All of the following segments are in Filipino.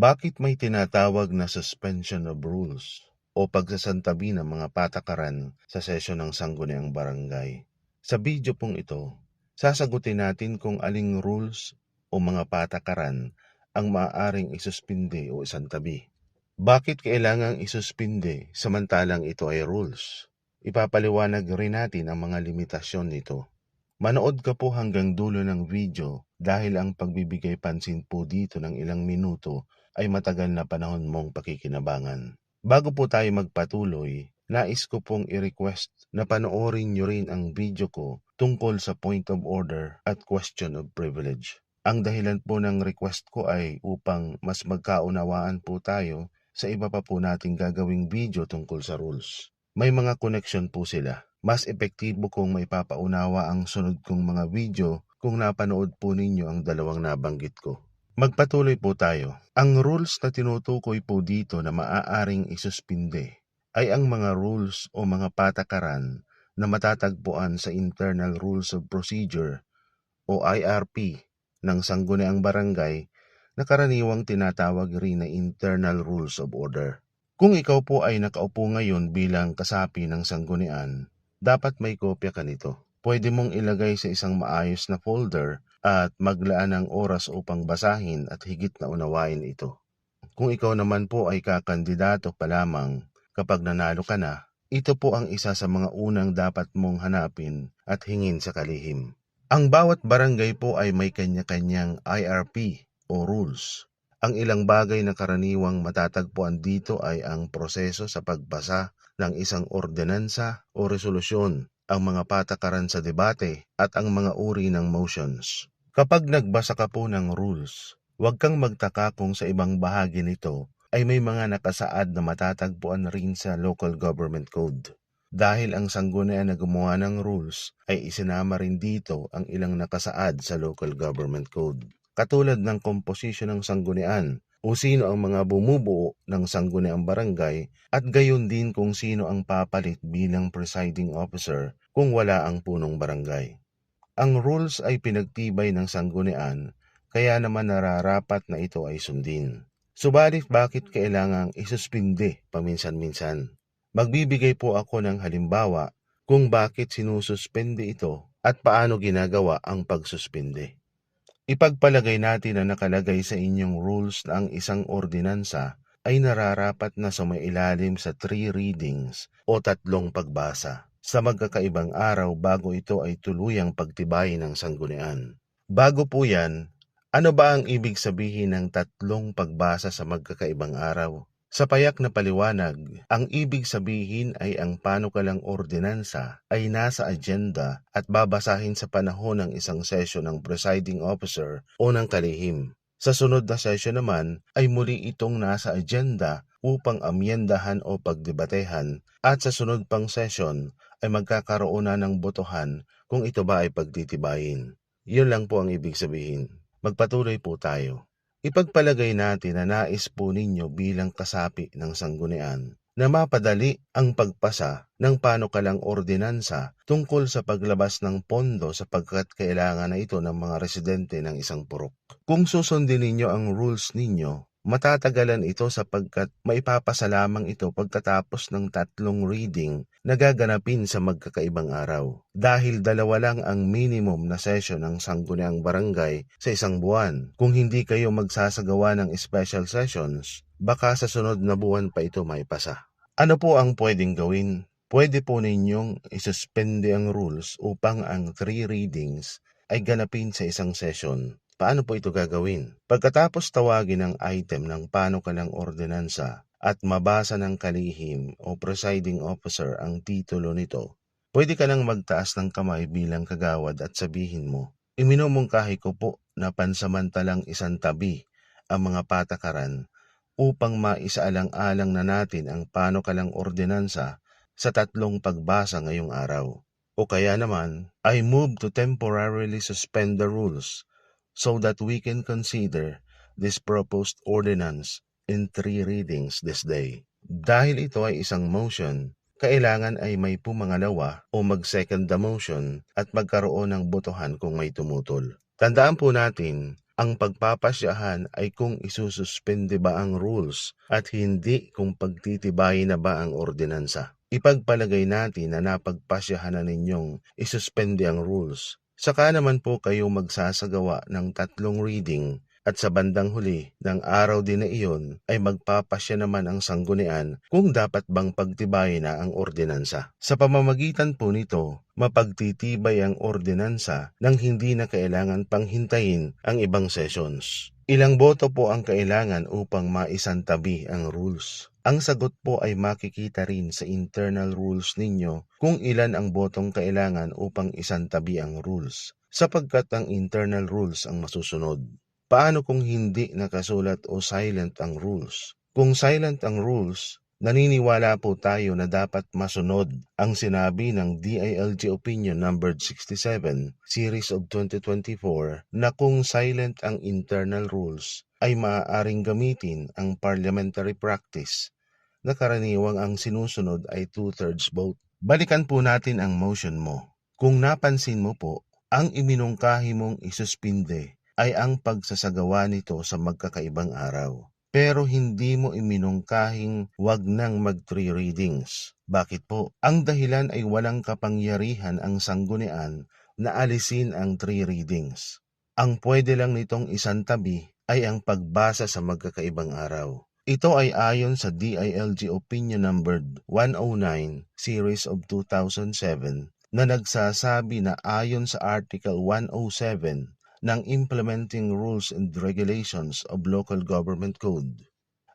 Bakit may tinatawag na suspension of rules o pagsasantabi ng mga patakaran sa sesyon ng sangguniang barangay? Sa video pong ito, sasagutin natin kung aling rules o mga patakaran ang maaaring isuspinde o isantabi. Bakit kailangang isuspinde samantalang ito ay rules? Ipapaliwanag rin natin ang mga limitasyon nito. Manood ka po hanggang dulo ng video dahil ang pagbibigay pansin po dito ng ilang minuto ay matagal na panahon mong pakikinabangan. Bago po tayo magpatuloy, nais ko pong i-request na panoorin nyo rin ang video ko tungkol sa point of order at question of privilege. Ang dahilan po ng request ko ay upang mas magkaunawaan po tayo sa iba pa po nating gagawing video tungkol sa rules. May mga connection po sila. Mas epektibo kung maipapaunawa ang sunod kong mga video kung napanood po ninyo ang dalawang nabanggit ko. Magpatuloy po tayo. Ang rules na tinutukoy po dito na maaaring isuspinde ay ang mga rules o mga patakaran na matatagpuan sa Internal Rules of Procedure o IRP ng Sangguniang Barangay na karaniwang tinatawag rin na Internal Rules of Order. Kung ikaw po ay nakaupo ngayon bilang kasapi ng sanggunian, dapat may kopya ka nito. Pwede mong ilagay sa isang maayos na folder at maglaan ng oras upang basahin at higit na unawain ito. Kung ikaw naman po ay kakandidato pa lamang kapag nanalo ka na, ito po ang isa sa mga unang dapat mong hanapin at hingin sa kalihim. Ang bawat barangay po ay may kanya-kanyang IRP o rules. Ang ilang bagay na karaniwang matatagpuan dito ay ang proseso sa pagbasa ng isang ordenansa o resolusyon, ang mga patakaran sa debate at ang mga uri ng motions. Kapag nagbasa ka po ng rules, huwag kang magtaka kung sa ibang bahagi nito ay may mga nakasaad na matatagpuan rin sa local government code. Dahil ang sanggunian na gumawa ng rules ay isinama rin dito ang ilang nakasaad sa local government code katulad ng komposisyon ng sanggunian o sino ang mga bumubuo ng sangguniang barangay at gayon din kung sino ang papalit bilang presiding officer kung wala ang punong barangay. Ang rules ay pinagtibay ng sanggunian kaya naman nararapat na ito ay sundin. Subalit bakit kailangang isuspinde paminsan-minsan? Magbibigay po ako ng halimbawa kung bakit sinususpende ito at paano ginagawa ang pagsuspende. Ipagpalagay natin na nakalagay sa inyong rules na ang isang ordinansa ay nararapat na sumailalim sa three readings o tatlong pagbasa sa magkakaibang araw bago ito ay tuluyang pagtibayin ng sanggunian. Bago po yan, ano ba ang ibig sabihin ng tatlong pagbasa sa magkakaibang araw? Sa payak na paliwanag, ang ibig sabihin ay ang panukalang ordinansa ay nasa agenda at babasahin sa panahon ng isang sesyon ng presiding officer o ng kalihim. Sa sunod na sesyon naman ay muli itong nasa agenda upang amyendahan o pagdebatehan at sa sunod pang sesyon ay magkakaroon na ng botohan kung ito ba ay pagtitibayin. Yun lang po ang ibig sabihin. Magpatuloy po tayo. Ipagpalagay natin na nais po ninyo bilang kasapi ng sanggunian na mapadali ang pagpasa ng panukalang ordinansa tungkol sa paglabas ng pondo sapagkat kailangan na ito ng mga residente ng isang purok. Kung susundin ninyo ang rules ninyo, matatagalan ito sapagkat maipapasalamang ito pagkatapos ng tatlong reading na gaganapin sa magkakaibang araw. Dahil dalawa lang ang minimum na session ng sangguniang barangay sa isang buwan. Kung hindi kayo magsasagawa ng special sessions, baka sa sunod na buwan pa ito maipasa. Ano po ang pwedeng gawin? Pwede po ninyong isuspende ang rules upang ang three readings ay ganapin sa isang session. Paano po ito gagawin? Pagkatapos tawagin ang item ng panukalang ordinansa at mabasa ng kalihim o presiding officer ang titulo nito, pwede ka nang magtaas ng kamay bilang kagawad at sabihin mo, Iminumungkahi ko po na pansamantalang isang tabi ang mga patakaran upang maisaalang-alang na natin ang panukalang ordinansa sa tatlong pagbasa ngayong araw. O kaya naman, I move to temporarily suspend the rules so that we can consider this proposed ordinance in three readings this day. Dahil ito ay isang motion, kailangan ay may pumangalawa o mag-second the motion at magkaroon ng botohan kung may tumutol. Tandaan po natin, Ang pagpapasyahan ay kung isususpende ba ang rules at hindi kung pagtitibayin na ba ang ordinansa. Ipagpalagay natin na napagpasyahan na ninyong isuspende ang rules. Saka naman po kayo magsasagawa ng tatlong reading at sa bandang huli ng araw din na iyon ay magpapasya naman ang sanggunian kung dapat bang pagtibayin na ang ordinansa. Sa pamamagitan po nito, mapagtitibay ang ordinansa nang hindi na kailangan pang hintayin ang ibang sessions. Ilang boto po ang kailangan upang maisantabi ang rules? Ang sagot po ay makikita rin sa internal rules ninyo kung ilan ang botong kailangan upang isantabi ang rules, sapagkat ang internal rules ang masusunod. Paano kung hindi nakasulat o silent ang rules? Kung silent ang rules, naniniwala po tayo na dapat masunod ang sinabi ng DILG Opinion numbered 67, Series of 2024, na kung silent ang internal rules, ay maaaring gamitin ang parliamentary practice na karaniwang ang sinusunod ay two-thirds vote. Balikan po natin ang motion mo. Kung napansin mo po, ang iminungkahi mong isuspinde ay ang pagsasagawa nito sa magkakaibang araw. Pero hindi mo iminungkahing wag nang mag three readings. Bakit po? Ang dahilan ay walang kapangyarihan ang sanggunian na alisin ang three readings. Ang pwede lang nitong isantabi ay ang pagbasa sa magkakaibang araw. Ito ay ayon sa DILG Opinion Numbered 109 Series of 2007 na nagsasabi na ayon sa Article 107 ng Implementing Rules and Regulations of Local Government Code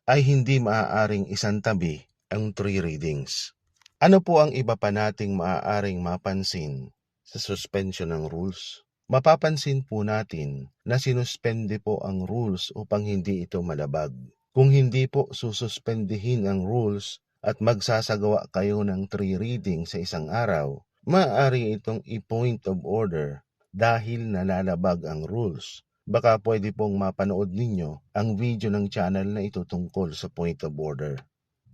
ay hindi maaaring isantabi ang three readings. Ano po ang iba pa nating maaaring mapansin sa suspension ng rules? Mapapansin po natin na sinuspende po ang rules upang hindi ito malabag. Kung hindi po sususpendihin ang rules at magsasagawa kayo ng three readings sa isang araw, maaari itong i-point of order dahil nalalabag ang rules. Baka pwede pong mapanood ninyo ang video ng channel na ito tungkol sa point of order.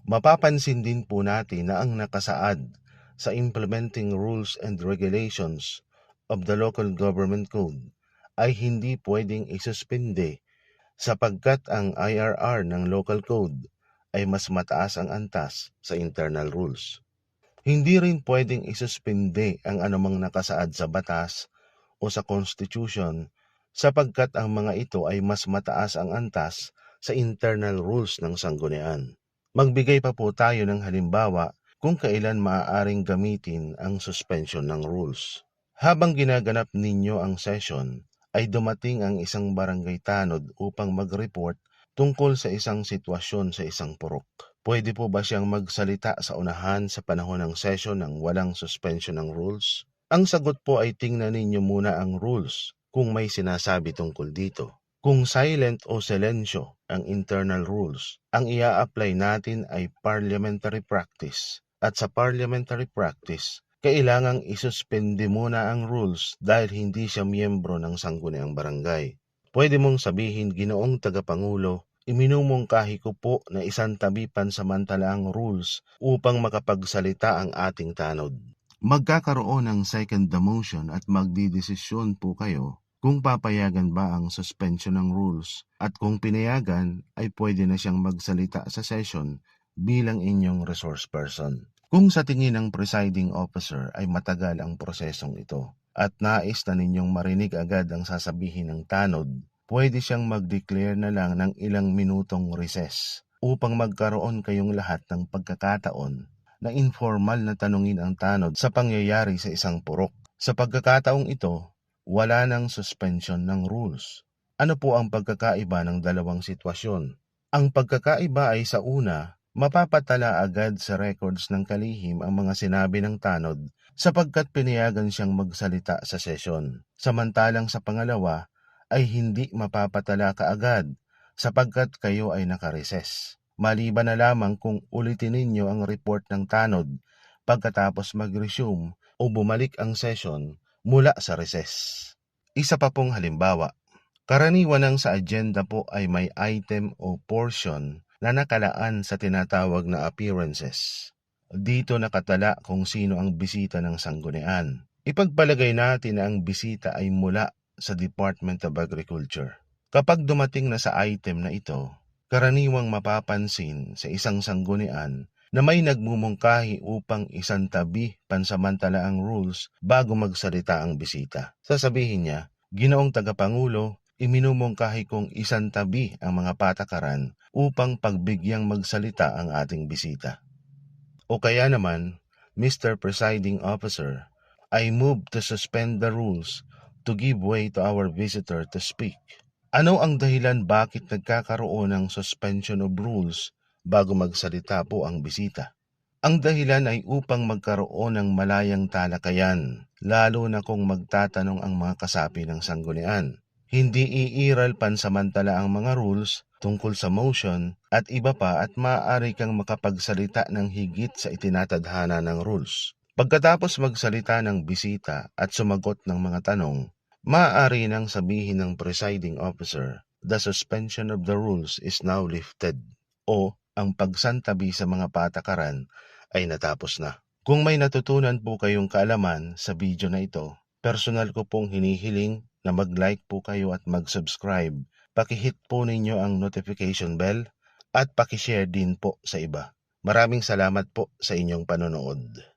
Mapapansin din po natin na ang nakasaad sa Implementing Rules and Regulations of the Local Government Code ay hindi pwedeng isuspinde sapagkat ang IRR ng local code ay mas mataas ang antas sa internal rules. Hindi rin pwedeng isuspinde ang anumang nakasaad sa batas o sa Constitution sapagkat ang mga ito ay mas mataas ang antas sa internal rules ng sanggunian. Magbigay pa po tayo ng halimbawa kung kailan maaaring gamitin ang suspension ng rules. Habang ginaganap ninyo ang session, ay dumating ang isang barangay tanod upang mag-report tungkol sa isang sitwasyon sa isang purok. Pwede po ba siyang magsalita sa unahan sa panahon ng session ng walang suspension ng rules? Ang sagot po ay tingnan ninyo muna ang rules kung may sinasabi tungkol dito. Kung silent o silensyo ang internal rules, ang ia-apply natin ay parliamentary practice. At sa parliamentary practice, kailangang isuspende muna ang rules dahil hindi siya miyembro ng sangguniang barangay. Pwede mong sabihin, ginoong tagapangulo, iminumungkahi ko po na isang tabi pansamantala ang rules upang makapagsalita ang ating tanod magkakaroon ng second demotion at magdidesisyon po kayo kung papayagan ba ang suspension ng rules at kung pinayagan ay pwede na siyang magsalita sa session bilang inyong resource person. Kung sa tingin ng presiding officer ay matagal ang prosesong ito at nais na ninyong marinig agad ang sasabihin ng tanod, pwede siyang mag-declare na lang ng ilang minutong recess upang magkaroon kayong lahat ng pagkakataon na informal na tanungin ang tanod sa pangyayari sa isang purok. Sa pagkakataong ito, wala nang suspension ng rules. Ano po ang pagkakaiba ng dalawang sitwasyon? Ang pagkakaiba ay sa una, mapapatala agad sa records ng kalihim ang mga sinabi ng tanod sapagkat pinayagan siyang magsalita sa sesyon. Samantalang sa pangalawa ay hindi mapapatala kaagad sapagkat kayo ay nakareses maliban na lamang kung ulitin ninyo ang report ng tanod pagkatapos mag-resume o bumalik ang session mula sa recess. Isa pa pong halimbawa, karaniwan ng sa agenda po ay may item o portion na nakalaan sa tinatawag na appearances. Dito nakatala kung sino ang bisita ng sanggunian. Ipagpalagay natin na ang bisita ay mula sa Department of Agriculture. Kapag dumating na sa item na ito, karaniwang mapapansin sa isang sanggunian na may nagmumungkahi upang isantabi pansamantala ang rules bago magsalita ang bisita. Sasabihin niya, Ginoong Tagapangulo, iminumungkahi kong isantabi ang mga patakaran upang pagbigyang magsalita ang ating bisita. O kaya naman, Mr. Presiding Officer, I move to suspend the rules to give way to our visitor to speak. Ano ang dahilan bakit nagkakaroon ng suspension of rules bago magsalita po ang bisita? Ang dahilan ay upang magkaroon ng malayang talakayan, lalo na kung magtatanong ang mga kasapi ng sanggunian. Hindi iiral pansamantala ang mga rules tungkol sa motion at iba pa at maaari kang makapagsalita ng higit sa itinatadhana ng rules. Pagkatapos magsalita ng bisita at sumagot ng mga tanong, maaari nang sabihin ng presiding officer, the suspension of the rules is now lifted o ang pagsantabi sa mga patakaran ay natapos na. Kung may natutunan po kayong kaalaman sa video na ito, personal ko pong hinihiling na mag-like po kayo at mag-subscribe. Pakihit po ninyo ang notification bell at pakishare din po sa iba. Maraming salamat po sa inyong panonood.